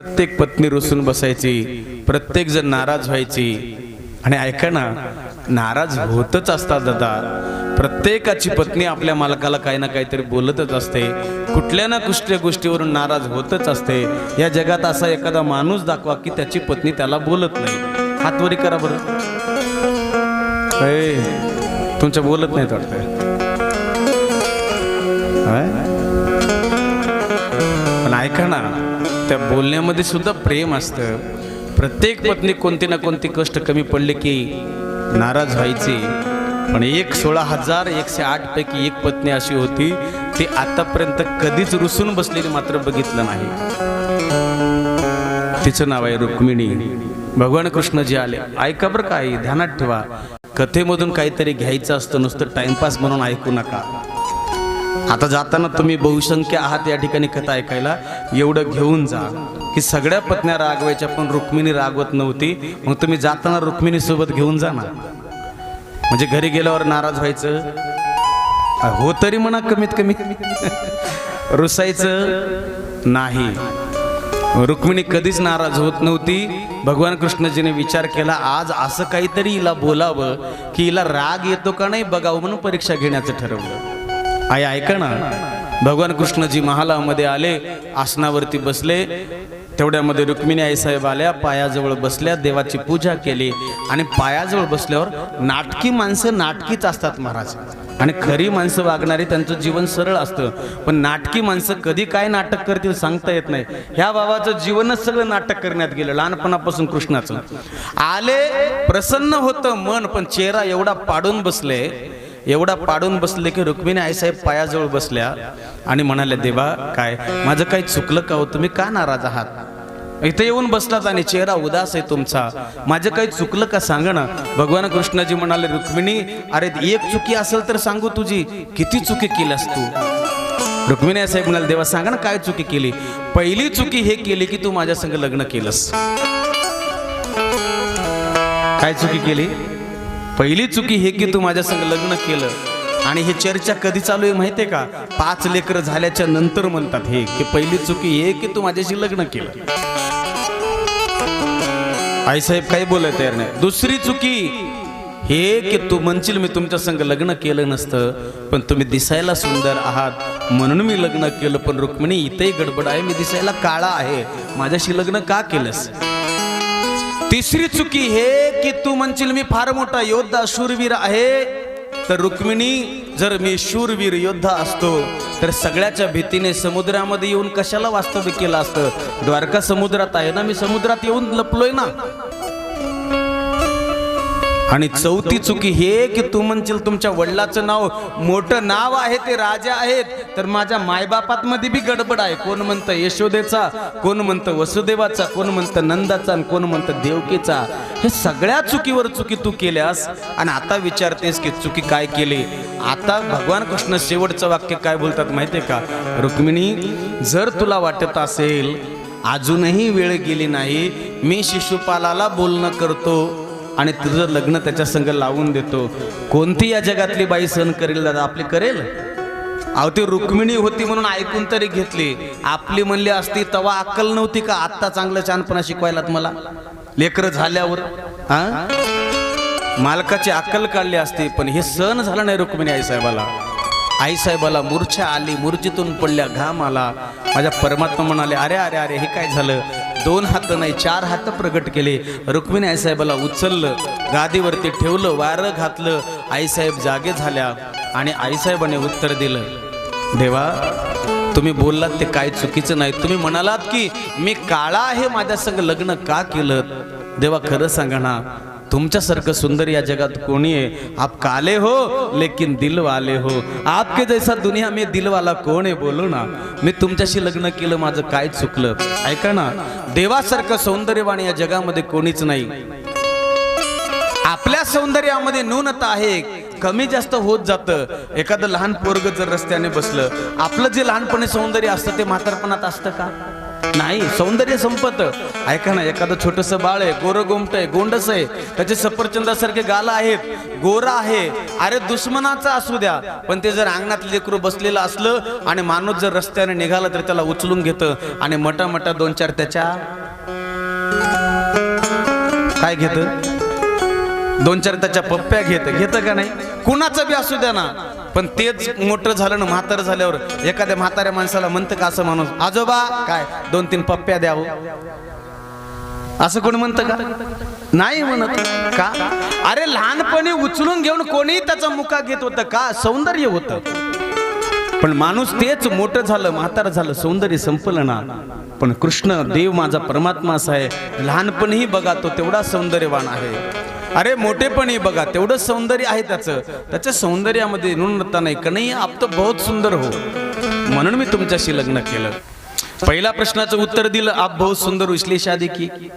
प्रत्येक पत्नी रुसून बसायची प्रत्येक जण नाराज व्हायची. आणि ऐका ना नाराज होतच असतात दादा. प्रत्येकाची पत्नी आपल्या मालकाला काही ना काहीतरी बोलतच असते. कुठल्या ना कुठल्या गोष्टीवरून नाराज होतच असते. या जगात असा एखादा माणूस दाखवा की त्याची पत्नी त्याला बोलत नाही. हातवरी करा बरं. तुमच्या बोलत नाहीत वाटतं ऐका ना त्या बोलण्यामध्ये सुद्धा प्रेम असतं. प्रत्येक पत्नी कोणती ना कोणती कष्ट कमी पडले की नाराज व्हायची. पण एक सोळा हजार एकशे आठ पैकी एक पत्नी अशी होती ती आतापर्यंत कधीच रुसून बसलेली मात्र बघितलं नाही. तिचं नाव आहे रुक्मिणी. भगवान कृष्ण जे आले. ऐका बरं काय ध्यानात ठेवा. कथेमधून काहीतरी घ्यायचं असतं नुसतं टाइमपास म्हणून ऐकू नका. आता जाताना तुम्ही बहुसंख्य आहात या ठिकाणी कथा ऐकायला. एवढं घेऊन जा. की सगळ्या पत्न्या रागवायच्या पण रुक्मिणी रागवत नव्हती. मग तुम्ही जाताना रुक्मिणी सोबत घेऊन जा ना. म्हणजे घरी गेल्यावर नाराज व्हायचं. हो तरी म्हणा कमीत कमी. रुसायचं नाही. रुक्मिणी कधीच नाराज होत नव्हती. भगवान कृष्णजीने विचार केला आज असं काहीतरी हिला बोलावं की हिला राग येतो का नाही बघावं म्हणून परीक्षा घेण्याचं ठरवलं. आई ऐका ना. भगवान कृष्णजी महालामध्ये आले आसनावरती बसले. तेवढ्यामध्ये रुक्मिणी आईसाहेब आल्या पायाजवळ बसल्या देवाची पूजा केली. आणि पायाजवळ बसल्यावर नाटकी माणसं नाटकीच असतात महाराज. आणि खरी माणसं वागणारी त्यांचं जीवन सरळ असतं. पण नाटकी माणसं कधी काय नाटक करतील सांगता येत नाही. ह्या बाबाचं जीवनच सगळं नाटक करण्यात गेलं लहानपणापासून कृष्णाचं. आले प्रसन्न होतं मन पण चेहरा एवढा पाडून बसले एवढा पाडून बसले की रुक्मिणी आईसाहेब पायाजवळ बसल्या आणि म्हणाल्या देवा काय? माझं काही चुकलं का हो? तुम्ही का नाराज आहात? इथे येऊन बसलात आणि चेहरा उदास आहे तुमचा. माझं काही चुकलं का सांग ना? भगवान कृष्णाजी म्हणाले रुक्मिणी अरे एक चुकी असेल तर सांगू तुझी. किती चुकी केल्यास तू? रुक्मिणी साहेब म्हणाले देवा सांगा ना काय चुकी केली? पहिली चुकी हे केली की तू माझ्या संग लग्न केलंस. काय चुकी केली? पहिली चुकी हे की तू माझ्या संग लग्न केलं आणि हे चर्चा कधी चालू आहे माहितीये का? पाच लेकर झाल्याच्यानंतर म्हणतात हे की पहिली चुकी हे की तू माझ्याशी लग्न केलं. आईसाहेब काही बोलाय तयार नाही. दुसरी चुकी हे की तू म्हणशील मी तुमच्या संग लग्न केलं नसतं पण तुम्ही दिसायला सुंदर आहात. म्हणून मी लग्न केलं पण रुक्मिणी इथेही गडबड आहे मी दिसायला काळा आहे. माझ्याशी लग्न का केलंस? तिसरी चुकी हे की तू म्हणशील मी फार मोठा योद्धा शूरवीर आहे. तर रुक्मिणी जर मी शूरवीर योद्धा असतो तर सगळ्याच्या भीतीने समुद्रामध्ये येऊन कशाला वास्तव्य केलं असतं? द्वारका समुद्रात आहे ना मी समुद्रात येऊन लपलोय ना. आणि चौथी चुकी हे की तू म्हणशील तुमच्या वडिलाचं नाव मोठं नाव आहे ते राजा आहेत. तर माझ्या मायबापात मध्ये बी गडबड आहे. कोण म्हणतं यशोदेचा कोण म्हणतं वसुदेवाचा कोण म्हणतं नंदाचा आणि कोण म्हणतं देवकीचा. हे सगळ्या चुकीवर चुकी तू केल्यास आणि आता विचारतेस की चुकी काय केली? आता भगवान कृष्ण शेवटचं वाक्य काय बोलतात माहितीये का? रुक्मिणी जर तुला वाटत असेल अजूनही वेळ गेली नाही मी शिशुपालाला बोलणं करतो आणि तुझं लग्न त्याच्या संग लावून देतो. कोणती या जगातली बाई सहन करेल दादा? आपली करेल? अहो रुक्मिणी होती म्हणून ऐकून तरी घेतली. आपली म्हणली असती तवा अक्कल नव्हती का? आत्ता चांगलं छानपणा शिकवायलात मला. लेकर झाल्यावर हा मालकाची अक्कल काढली असते पण हे सहन झालं नाही रुक्मिणी आईसाहेबाला. आईसाहेबाला मूर्छा आली मूर्छेतून पडल्या घाम आला. माझ्या परमात्मा म्हणाले अरे अरे अरे हे काय झालं? दोन हात नाही चार हात प्रगट केले. रुक्मिणी आईसाहेबाला उचललं गादीवरती ठेवलं वारं घातलं. आईसाहेब जागे झाल्या आणि आईसाहेबाने उत्तर दिलं देवा तुम्ही बोललात ते काय चुकीचं नाही. तुम्ही म्हणालात की मी काळा आहे माझ्या संग लग्न का केलं? देवा खरं सांगा ना तुमच्यासारखं सुंदर या जगात कोणी आहे? आप काले हो लेकिन दिल वाले हो. आपके जैसा दुनिया में दिल वाला कोण आहे बोलो ना. मी तुमच्याशी लग्न केलं माझं काय चुकलं? ऐका ना देवासारखं सौंदर्यवान या जगामध्ये कोणीच नाही. आपल्या सौंदर्यामध्ये न्यूनता आहे कमी जास्त होत जातं. एखादं लहान पोरग जर रस्त्याने बसलं आपलं जे लहानपणी सौंदर्य असतं ते म्हातारपणात असतं का? नाही सौंदर्य संपत. ऐका ना एखादं छोटस बाळ आहे गोरं गोमट आहे गोंडस आहे त्याचे सफरचंदासारखे गाला आहेत गोरा आहे. अरे दुश्मनाचा असू द्या पण ते जर अंगणात लेकरू बसलेलं असलं आणि माणूस जर रस्त्याने निघाला तर त्याला उचलून घेतं आणि मटा मटा दोन चार त्याच्या काय घेत? दोन चार त्याच्या पप्प्या घेत. घेतं का नाही? कुणाचं बी असू द्या ना. पण तेच मोठं झालं ना म्हातारं झाल्यावर एखाद्या म्हाताऱ्या माणसाला म्हणतं का असं माणूस आजोबा काय? दोन तीन पप्प्या द्यावं. असं कोण म्हणतं का? नाही म्हणत. का? अरे लहानपणी उचलून घेऊन कोणी त्याचा मुका घेत होतं का? सौंदर्य होतं. पण माणूस तेच मोठं झालं म्हातारं झालं सौंदर्य संपलं ना. पण कृष्ण देव माझा परमात्मा असा आहे. लहानपणीही बघा तो तेवढा सौंदर्यवान आहे. अरे मोठेपणी बघा तेवढं सौंदर्य आहे त्याचं. त्याच्या सौंदर्यामध्ये न्यूनता नाही कन्हैया आप बहुत सुंदर हो. म्हणून मी तुमच्याशी लग्न केलं. पहिल्या प्रश्नाचं उत्तर दिलं आप बहुत सुंदर हो, विश्लेषा देखी की.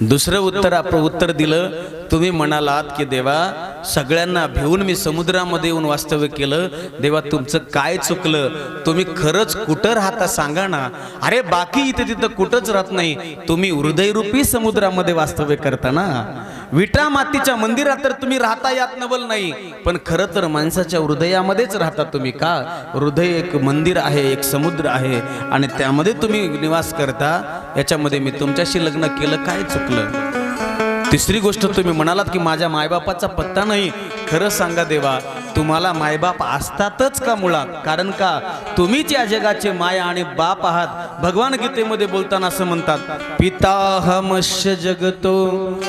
दुसरं उत्तर आपण उत्तर दिलं तुम्ही म्हणालात की देवा सगळ्यांना भिवून मी समुद्रामध्ये येऊन वास्तव्य केलं. देवा तुमचं काय चुकलं? तुम्ही खरंच कुठं राहता सांगा ना. अरे बाकी इथे तिथं कुठंच राहत नाही. तुम्ही हृदयरूपी समुद्रामध्ये वास्तव्य करता ना. विटा मातीच्या मंदिरात तर तुम्ही राहता यात नवल नाही. पण खरं तर माणसाच्या हृदयामध्येच राहता तुम्ही का? हृदय एक मंदिर आहे एक समुद्र आहे आणि त्यामध्ये तुम्ही निवास करता? याच्यामध्ये मी तुमच्याशी लग्न केलं काय चुकलं? तिसरी गोष्ट तुम्ही म्हणालात की माझ्या मायबापाचा पत्ता नाही. खरं सांगा देवा तुम्हाला मायबाप असतातच का मुळात? कारण का? तुम्हीच या जगाचे माया आणि बाप आहात. भगवान गीतेमध्ये बोलताना असं म्हणतात पिता हमस्य जगतो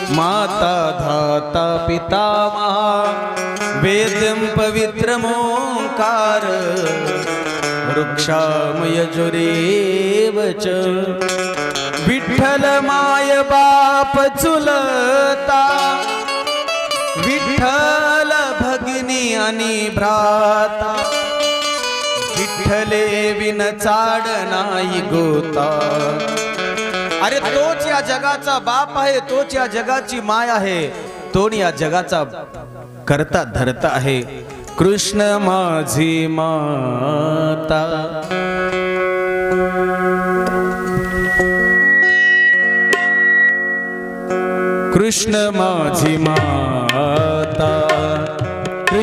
माता धाता पिता वेदम पवित्रमोकार वृक्षामयजुरेव च। विठ्ठल माय बाप चुलता विठ्ठल भगिनी आणि भ्राता विठ्ठले विन चाड नाही गोता. अरे तोच या जगाचा बाप आहे तोच या जगाची माय आहे तो या जगाचा करता धरता आहे. कृष्ण माझी माता. कृष्ण माझी माता.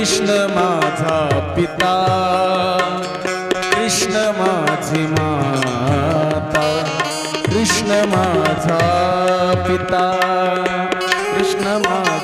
कृष्ण माझा पिता कृष्ण माझी माता कृष्ण माझा पिता कृष्ण माझा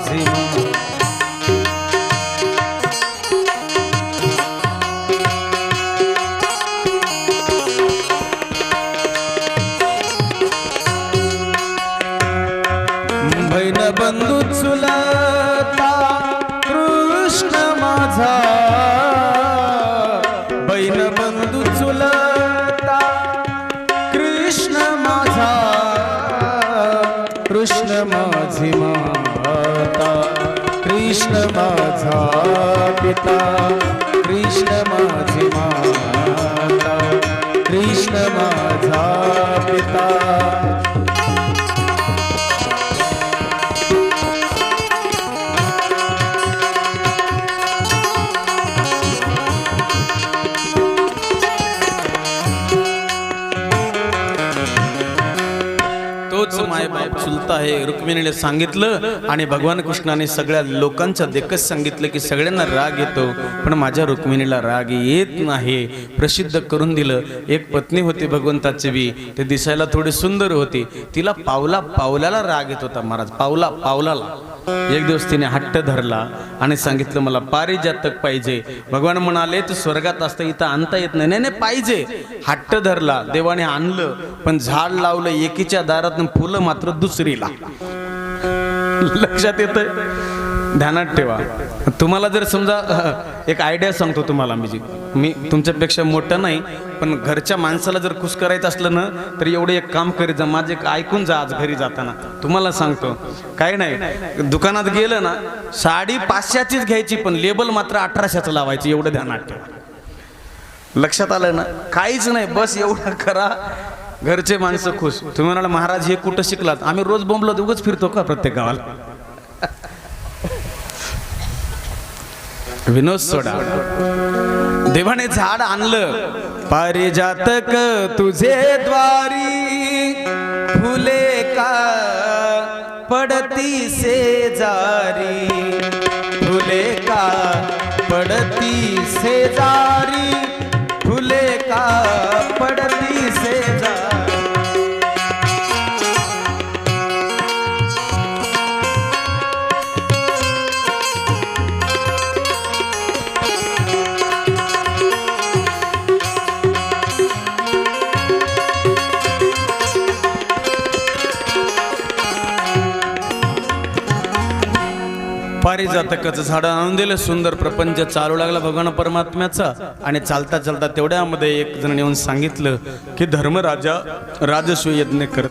कृष्ण माझा पिता कृष्ण माझी माता कृष्ण माझा पिता. मायबाप आहे. रुक्मिणीने सांगितलं आणि भगवान कृष्णाने सगळ्या लोकांचं देखच सांगितलं की सगळ्यांना राग येतो पण माझ्या रुक्मिणीला राग येत नाही. प्रसिद्ध करून दिलं. एक पत्नी होती भगवंताची बी. ते दिसायला थोडी सुंदर होती. तिला पावला पावलाला राग येत होता महाराज. पावला पावलाला. एक दिवस तिने हट्ट धरला आणि सांगितलं मला पारिजातक पाहिजे. भगवान म्हणाले तू स्वर्गात असतं इथं आणता येत नाही. नाही नाही, पाहिजे. हट्ट धरला देवाने आणलं पण झाड लावलं एकीच्या दारात फुलं मात्र दुसरीला. लक्षात येत ध्यानात ठेवा. तुम्हाला जर समजा एक आयडिया सांगतो तुम्हाला मी जी. मी तुमच्यापेक्षा मोठं नाही पण घरच्या माणसाला जर खुश करायचं असलं ना तर एवढं एक काम करीत जा. माझे एक ऐकून जा आज घरी जाताना. तुम्हाला सांगतो. काय नाही. दुकानात गेलं ना साडी पाचशेचीच घ्यायची पण लेबल मात्र अठराशेचं लावायची. एवढं ध्यानात ठेवा. लक्षात आलं ना? काहीच नाही. बस एवढं करा. घरचे माणसं खुश. तुम्ही म्हणाला महाराज हे कुठं शिकलात? आम्ही रोज बोंबलो उगच फिरतो का प्रत्येक गावाला? विनोद सोडा. देवाने झाड आणलं. पारिजातक तुझे द्वारी फुले का? पडती सेजारी फुले का? पडती सेजारी पारिजातकाचं झाड आणून दिलं. सुंदर प्रपंच चालू लागला भगवान परमात्म्याचा. आणि चालता चालता तेवढ्यामध्ये एक जण येऊन सांगितलं की धर्मराजा राजस्व यज्ञ करत